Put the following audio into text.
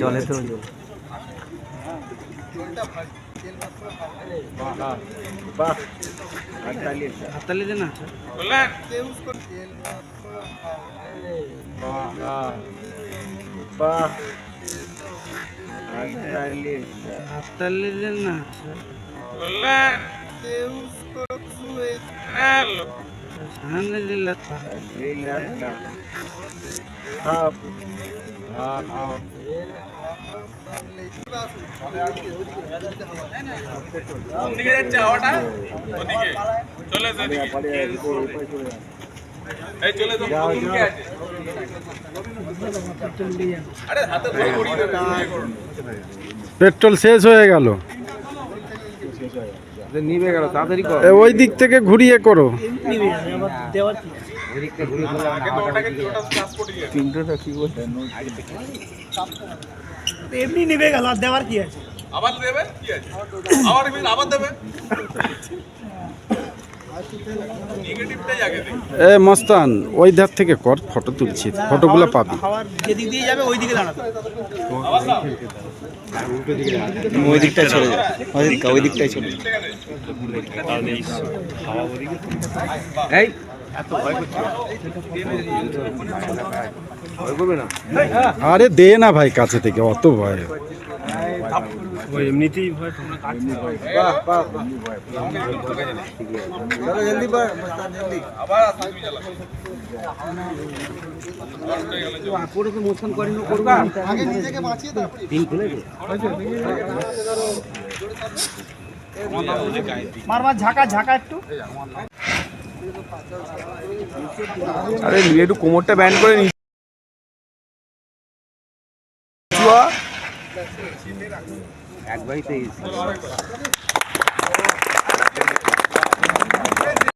জলে তো হাততালি দে না হাততালি দে না। আলহামদুলিল্লাহ ওদিকে যাচ্ছে হাওয়াটা ওদিকে চলে এসো এদিকে এই চলে এসো নতুন কে আছে আরে হাতে ধরে ঘুরিয়ে দেবে ইয়ে করো না। পেট্রোল শেষ হয়ে গেল নিবে গেল তাড়াতাড়ি কর। ওই দিক থেকে ঘুরিয়ে করো। এমনি নেবে গেল আর দেওয়ার কি আছে? আবার দেবে? কি আছে? আবার আবার দেবে? এ মস্তান ওই ধার থেকে কর ফটো তুলছি ফটোগুলো পাবি। খাওয়ার যেদিক দিয়ে যাবে ওই দিকে দাঁড়াতে ওই দিকটাই চলে যায় ওই দিকটাই চলে যায় আরে দে না ভাই কাছে থেকে অত ভয়। চালা। মারবার ঝাঁকা ঝাঁকা একটু। আরে একটু কোমরটা ব্যান্ড করে নি একবারই তো